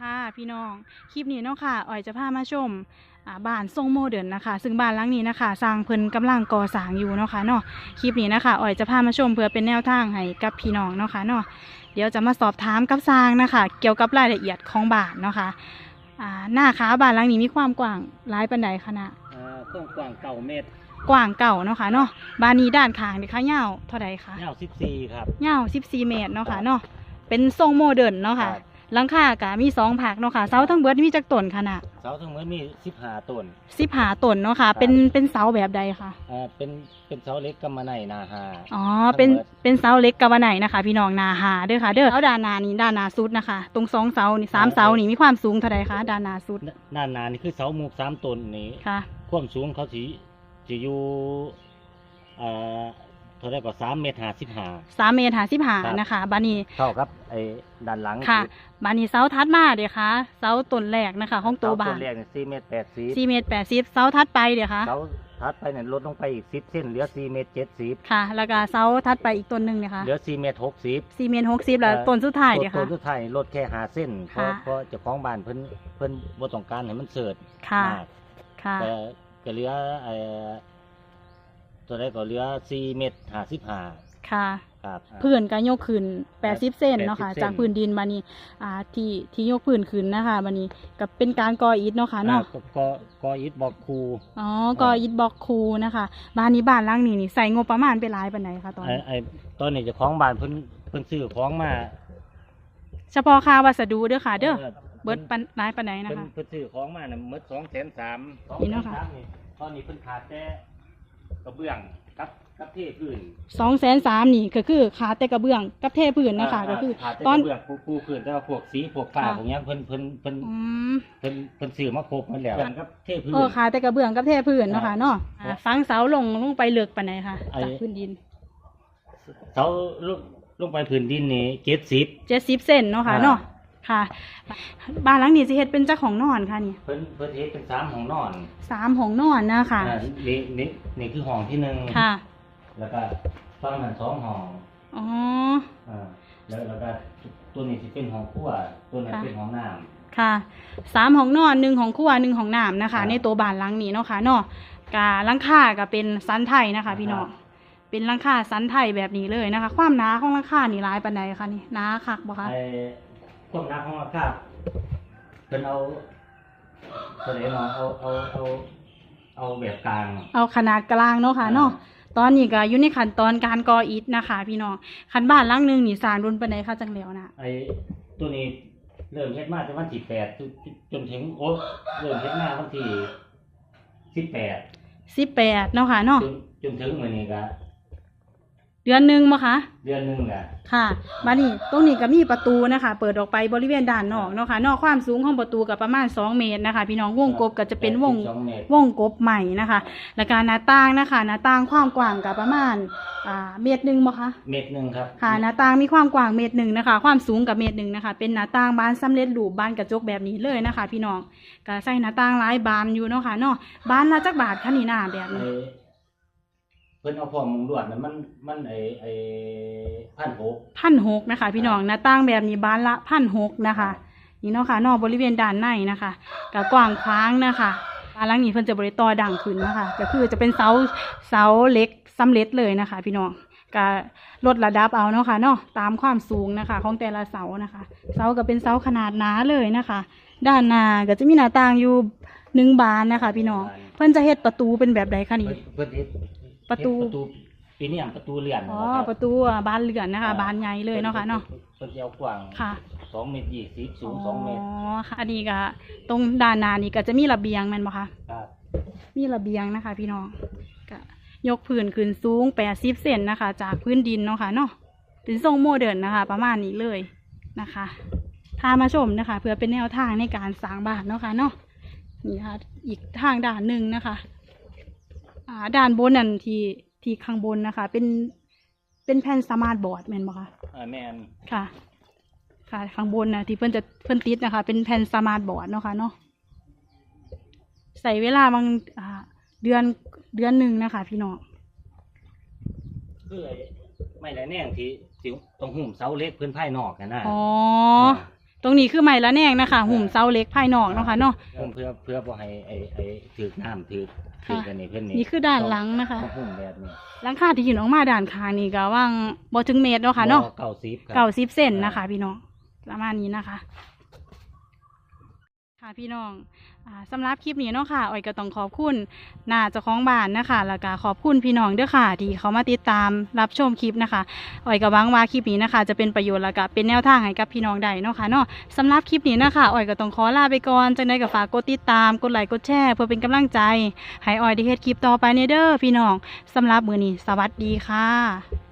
ค่ะพี่น้องคลิปนี้เนาะค่ะอ่อยจะพามาชมอ่าบ้านทรงโมเดิร์นนะคะ ซึ่งบ้านหลังนี้นะคะ สร้างเพิ่นกำลังก่อสร้างอยู่เนาะค่ะเนาะคลิปนี้นะคะอ่อยจะพามาชมเพื่อเป็นแนวทางให้กับพี่น้องเนาะค่ะเนาะเดี๋ยวจะมาสอบถามกับสร้างนะคะ เกี่ยวกับรายละเอียดของบ้านเนาะค่ะอ่าหน้าขาบ้านหลังนี้มีความกว้างหลายปานใดคะนะอ่าเครื่องกว้างเก่าเมตรกว้างเก่าเนาะค่ะเนาะบ้านนี้ด้านข้างนี่ค่ะยาวเท่าใดคะยาวสิบสี่ครับยาว14เมตรเนาะค่ะเนาะเป็นทรงโมเดิร์นเนาะค่ะครับ หลังคากะมีสองผักเนาะค่ะเสาทั้งเบิดมีจักต้นขนาดเสาทั้งหมดมีสิบห้าต้น สิบหาต้นเนาะค่ะ เป็นเป็นเสาแบบใดคะอ่า เป็น เป็นเสาเล็กกำมะไนนาฮาอ๋อทั้งเป็นเบิดเป็นเสาเล็กกะวันไหนนะคะ พี่น้องนาหาเด้อค่ะ เด้อเสาด้านหนานี่ด้านหนาสุดนะคะ ตรงสองเสานี่สามเสานี่มีความสูงเท่าใดคะด้านหนาสุด ด้านหนานี่คือเสาหมูกสามต้นนี้ ค่ะ ความสูงเขาสีจะอยู่อ่า เท่าไรก็สามเมตรห้าสิบห้า สามเมตรหาสิบหาครับ นะคะบานีเท่ากับไอ้ด้านหลังค่ะคือบานีเสาทัดมาเดี๋ยวค่ะเสาต้นแรกนะคะของตัวเสบ้าต้นนแรกเนี่ยสี่เมตรแปดสิบสี่เมตรแปดสิบเสาทัดไปเดี๋ยวค่ะเสาถัดไปเนี่ยลดลงไปอีกสิบเส้นเหลือสี่เมตรเจ็ดสิบค่ะ แล้วก็เสาทัดไปอีกต้นหนึ่งเนี่ยค่ะเหลือสี่เมตรหกสิบ สี่เมตรหกสิบแล้วต้นสุดท้ายเดี๋ยวต้ค่ะ นสุดท้ายลดแค่หาเส้นเพราะค่ะ เพราะเจ้าของบ้านเพิ่นเพิ่นบ่ต้องการให้มันเสิร์ชค่ะมากค่ะ แต่ก็เหลือเอ่อ ตัวใดก็เหลือ4เมตร55ค่ะ ครับ พื้นก็ยกขึ้น80 เซนเนาะค่ะ 80เซน จากพื้นดินมานี่อ่าที่ที่ยกพื้นขึ้นนะคะมานี่ก็เป็นการก่ออิฐเนาะค่ะเนาะอ่ก็ก็ก็อิฐบอกครูอ๋อ ก่ออิฐบล็อกคูนะคะบ้านนี้บ้านหลังนี้นี่ใส่งบประมาณไปหลายปานใดคะตอนไอ้นี้ไอ้ตอนนี้เจ้าของบ้านเพิ่นเพิ่นซื้อของมาเฉพาะค่าวัสดุเด้อค่ะ เด้อ เบิดปันหลายปานใดนะเพิ่นคะ เพิ่นซื้อของมาน่ะหมด2,300นี่เนาะค่ะ2,300นี่ตอนนี้เพิ่นขาดแต่ กระเบื้องกับกับเทพื้นสองแสนสามนี่ก็คือขาดแต่กระเบื้องกับเทพื้นนะคะก็คือขาดแต่ตอนกระเบื้องปูปูพื้นแต่ว่าพวกสีพวกฝ้าค่ะ พวกเนี้ยเพิ่นเพิ่นเพิ่นอืมเพิ่นเพิ่นซื้อมาครบหมดแล้วกับเทพื้น เออขาดแต่กระเบื้องกับเทพื้นเนาะค่ะเนาะครับอ่าฝังเสาลงลงไปเลือกปานใดค่ะไอ้ จากพื้นดินเสาลงลงไปพื้นดินนี่เจ็ดสิบ เจ็ดสิบเซนเนาะค่ะอ่าเนาะ ค่ะ บ้านหลังนี้สิเฮ็ดเป็นเจ้าของนอนค่ะนี่เพิ่นเพิ่นเฮ็ดเป็นสามห้องนอนสามห้องนอนนะคะอ่านี่นี่นี่คือห้องที่หนึ่งค่ะ แล้วก็ฝั่งนั้นสองห้องอ๋อ อ่าแล้วแล้วก็ตัวนี้สิเป็นห้องครัวตัวนั้นค่ะ เป็นห้องน้ำ ค่ะ สามห้องนอนหนึ่งของครัวหนึ่งของน้ำนะครัคะ บในตัวบ้านหลังนี้เนาะค่ะเนาะกาหลังคาก็เป็นสันไทยนะคะ พี่น้อง ครับ เป็นหลังคาสันไทยแบบนี้เลยนะคะ ความหนาของหลังคานี่หลายปานใดคะนี่หนาคักบ่คะไอ้ ความหนาของราคาเพิ่นเอาเท่าไหร่เนาะเอาเอาเอาเอาแบบกลางเอาขนาดกลางเนาะค่ะเนาะตอนนี้ก็อยู่ในขั้นตอนการก่ออิฐนะคะ พี่น้องคันบ้านหลังหนึงนี่สร้างรุนปานใดคะจังแล้วนะไอ้ตัวนี้เริ่มเฮ็ดมาแต่วันที่แปดจนจนถึงโอ้เริ่มเฮ็ดมาวันที่สิบแปดสิบแปดเนาะค่ะเนาะจนจนถึงมื้อนี้ก็ เดือนหนึ่งบ่คะเดือนหนึงแหละค่ะมานี่ตรงนี้ก็มีประตูนะคะ เปิดออกไปบริเวณด้านนอกเนาะค่ะนอกความสูงของประตูก็ประมาณ 2 เมตรนะคะ พี่น้องวงกบก็จะเป็นวง สองเมตรวงกบใหม่นะคะ และการหน้าต่างนะคะ หน้าต่างความกว้างก็ประมาณอ่าเมตรหนึ่งบ่คะเมตรหนึ่งครับค่ะหน้าต่างมีความกว้างเมตรหนึ่งนะคะ ความสูงกับเมตรหนึ่งนะคะ เป็นหน้าต่างบานสำเร็จรูปบานกระจกแบบนี้เลยนะคะ พี่น้องก็ใส่หน้าต่างหลายบานอยู่เนาะค่ะเนาะบานละจักบาทคะนี่หน้าแบบไอ้นี้ เพิ่นเอาพวกมุงลวดน่ะมันมันไอ้ไอ้พันหก พันหกนะคะ พี่น้องหน้าต่างแบบนี้บานละพันหกนะคะ นี่เนาะค่ะนอกบริเวณด้านในนะคะก็กว้างขวางนะคะบ้านหลังนี้เพิ่นจะบริต่อดังขึ้นนะคะก็คือจะเป็นเสาเสาเหล็กสำเร็จเลยนะคะ พี่น้องก็ลดระดับเอาเนาะค่ะเนาะตามความสูงนะคะ ของแต่ละเสานะคะ เสาก็เป็นเสาขนาดหนาเลยนะคะ ด้านหน้าก็จะมีหน้าต่างอยู่หนึ่งบานนะคะ พี่น้อง เพิ่นจะเฮ็ดประตูเป็นแบบใดคะนี่ เพิ่นเฮ็ด ประตูเฮ็ดประตูปีนี้ประตูเลื่อนอ๋อนะครับประตูอะบานเลื่อนนะคะ บานใหญ่เลยเนาะค่ะเนาะเพิ่นสิเอากว้างค่ะ สองเมตรยี่สิบสูงสองเมตรอ๋อค่ะอันนี้ก็ตรงด้านหน้านี่ก็จะมีระเบียงแม่นบ่คะ ครับมีระเบียงนะคะ พี่น้องก็ยกพื้นขึ้นสูงแปดสิบเซนนะคะ จากพื้นดินเนาะค่ะเนาะเป็นทรงโมเดิร์นนะคะ ประมาณนี้เลยนะคะพามาชมนะคะ เพื่อเป็นแนวทางในการสร้างบ้านเนาะค่ะเนาะนี่ค่ะ อีกทางด้านหนึ่งนะคะ อ่าด้านบนนั่นที่ที่ข้างบนนะคะ เป็นเป็นแผ่นสมาร์ทบอร์ดแม่นบ่คะอ่าแม่นค่ะ ค่ะ ข้างบนนะที่เพิ่นจะเพิ่นติดนะคะ เป็นแผ่นสมาร์ทบอร์ดเนาะค่ะเนาะใส่เวลาบางอ่าเดือนเดือนหนึ่งนะคะ พี่น้องคือไอ้ไม่ได้แน่งที่ที่ตรงหุ่มเสาเล็กพื้นภายนอกกันนะอ๋อ ตรงนี้คือไม้ละแนงนะคะ หุ่มเสาเหล็กภายนอกเนาะค่ะเนาะ ผมเพื่อเพื่อบ่ให้ไอ้ไอ้ถือกน้ำถือกถือกอันนี้เพิ่นนี่นี่คือด้านหลังนะคะต้องหุ่มแบบนี้หลังคาที่ยืนออกมาด้านข้างนี่ก็ว่างบ่ถึงเมตรเนาะค่ะเนาะบ่เก้าสิบครับ เก่าสิบเซนนะคะ พี่น้องประมาณนี้นะคะ ค่ะพี่น้องอ่าสำหรับคลิปนี้เนาะค่ะอ้อยก็ต้องขอบคุณหน้าเจ้าของบ้านนะคะ แล้วก็ขอบคุณพี่น้องด้อค่ะ ที่เขามาติดตามรับชมคลิปนะคะอ้อยก็หวังว่าคลิปนี้นะคะ จะเป็นประโยชน์แล้วก็เป็นแนวทางให้กับพี่น้องได้เนาะค่ะเนาะสำหรับคลิปนี้นะคะอ้อยก็ต้องขอลาไปก่อนจังไดก็ฝากกดติดตามกดไลค์กดแชร์เพื่อเป็นกำลังใจให้อ้อยได้เฮ็ดคลิปต่อไปในเด้อพี่น้องสำหรับมือนี้สวัสดีค่ะ